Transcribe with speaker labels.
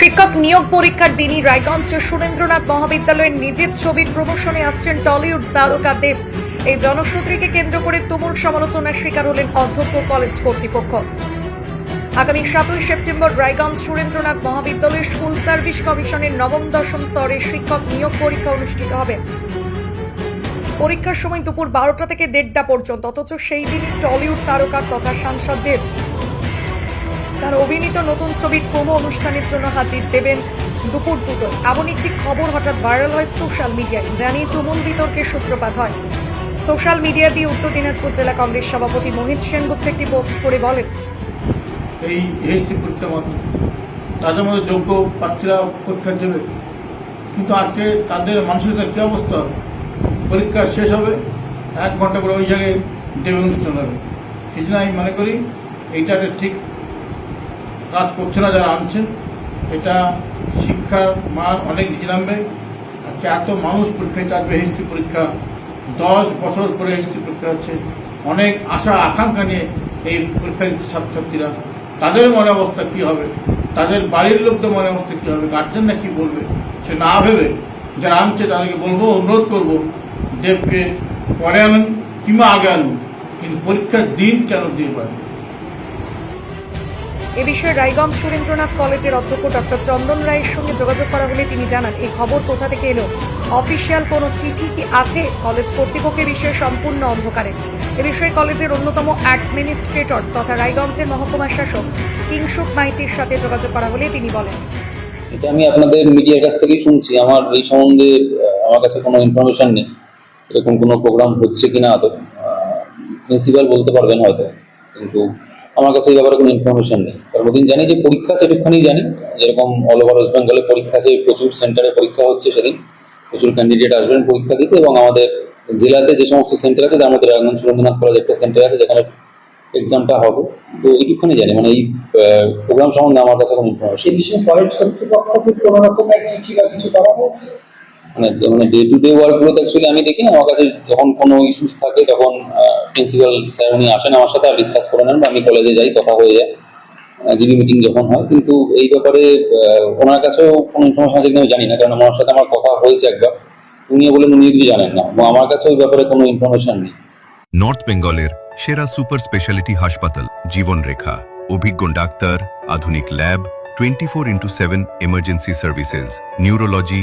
Speaker 1: শিক্ষক নিয়োগ পরীক্ষার দিনই রায়গঞ্জের সুরেন্দ্রনাথ মহাবিদ্যালয়ের নিজের ছবির প্রমোশনে আসছেন টলিউড তারকা দেব। এই জনশ্রুতিকে কেন্দ্র করে তুমুল সমালোচনার শিকার হলেন অধ্যক্ষ কলেজ কর্তৃপক্ষ। আগামী সাতই সেপ্টেম্বর রায়গঞ্জ সুরেন্দ্রনাথ মহাবিদ্যালয়ের স্কুল সার্ভিস কমিশনের নবম দশম স্তরের শিক্ষক নিয়োগ পরীক্ষা অনুষ্ঠিত হবে। পরীক্ষার সময় দুপুর বারোটা থেকে দেড়টা পর্যন্ত, অথচ সেই দিনই টলিউড তারকা তথা সাংসদদের তার অভিনীত নতুন ছবির প্রোমো অনুষ্ঠানের জন্য হাজির দেবেন দুপুর দুটো। এমন একটি খবর হঠাৎ ভাইরাল হয় সোশ্যাল মিডিয়ায় নিয়ে তুমুল বিতর্কের সূত্রপাত হয়। সোশ্যাল মিডিয়া দিয়ে উত্তর দিনাজপুর জেলা কংগ্রেস সভাপতি মোহিত সেনগুপ্ত একটি পোস্ট করে বলেন,
Speaker 2: এই এসসি পরীক্ষার মাধ্যমে তাদের মধ্যে যোগ্য প্রার্থীরা পরীক্ষা দেবে কিন্তু আজকে তাদের মানসিকতা কী অবস্থা? পরীক্ষা শেষ হবে, এক ঘণ্টা করে ওই জায়গায় দেবে অনুষ্ঠান হবে। সেই জন্য আমি মনে করি এইটা একটা ঠিক কাজ করছে না, যারা আনছে, এটা শিক্ষার মান অনেক নিচে নামবে। আজকে এত মানুষ পরীক্ষায় আসবে এসসি পরীক্ষা, দশ বছর করে এসসি পরীক্ষা হচ্ছে, অনেক আশা, আকাঙ্ক্ষা নিয়ে এই পরীক্ষা দিচ্ছে ছাত্রছাত্রীরা। তাদের মনে অবস্থা কী হবে? তাদের বাড়ির লোকদের মনে অবস্থা কী হবে? গার্জেনরা কী বলবে? সে না ভেবে যারা আনছে, তাদেরকে বলব, অনুরোধ করব, দেবকে পরে আনুন কিংবা আগে আনুন। কিন্তু পরীক্ষার দিন কেন দিয়ে পারেন
Speaker 1: এ বিষয়ে রায়গঞ্জ সুরেন্দ্রনাথ কলেজের অধ্যক্ষ ডক্টর চন্দন রায়ের সঙ্গে যোগাযোগ করা হলে তিনি জানান, এই খবর কোথা থেকে এলো? অফিসিয়াল কোনো চিঠি কি আছে? কলেজ কর্তৃপক্ষের বিষয়ে সম্পূর্ণ অন্ধকারে। এ বিষয়ে কলেজের অন্যতম অ্যাডমিনিস্ট্রেটর তথা রায়গঞ্জের মহকুমা শাসক কিংসুক মাইতির সাথে যোগাযোগ করা হলে তিনি বলেন,
Speaker 3: এটা আমি আপনাদের মিডিয়ার কাছ থেকেই শুনছি। আমার এই সম্বন্ধে আমার কাছে কোনো ইনফরমেশন নেই। এরকম কোনো প্রোগ্রাম হচ্ছে কিনা আদৌ? প্রিন্সিপাল বলতে পারবেন হয়তো, কিন্তু আমার কাছে এই ব্যাপারে কোনো ইনফরমেশন নেই। কারণ ওদিন জানি যে পরীক্ষা সেটুকখানি জানি, যেরকম অল ওভার ওয়েস্ট বেঙ্গলে পরীক্ষা আছে প্রচুর সেন্টারে পরীক্ষা হচ্ছে সেদিন, প্রচুর ক্যান্ডিডেট আসবেন পরীক্ষা দিতে এবং আমাদের জেলাতে যে সমস্ত সেন্টার আছে, তার মধ্যে রায়গঞ্জ সুরেন্দ্রনাথ কলেজ একটা সেন্টার আছে, যেখানে এক্সামটা হবে। তো এইটুকুখানি জানি মানে এই প্রোগ্রাম সম্বন্ধে আমার কাছে কোনো ইনফরমেশন
Speaker 4: বিষয়ে কলেজ কর্তৃপক্ষ কোনো রকম এক চিঠি বা কিছু করা হয়েছে?
Speaker 3: মানে মানে ডে টু ডে ওয়ার্কগুলো তো অ্যাকচুয়ালি আমি দেখি আমার কাছে যখন কোনো ইস্যুস থাকে তখন প্রিন্সিপাল স্যার উনি আসেন আমার সাথে আর ডিসকাস করে নেন বা আমি কলেজে যাই, কথা হয়ে যায়। জিবি মিটিং যখন হয়, কিন্তু এই ব্যাপারে ওনার কাছেও কোনো ইনফরমেশন আছে কিনা জানি না, কারণ ওনার সাথে আমার কথা হয়েছে একবার। উনিও বলেন উনি কিছু জানেন না, এবং আমার কাছে ওই ব্যাপারে কোনো ইনফরমেশন নেই।
Speaker 5: নর্থ বেঙ্গলের সেরা সুপার স্পেশালিটি হাসপাতাল, জীবনরেখা। অভিজ্ঞ ডাক্তার, আধুনিক lab twenty four into seven emergency services neurology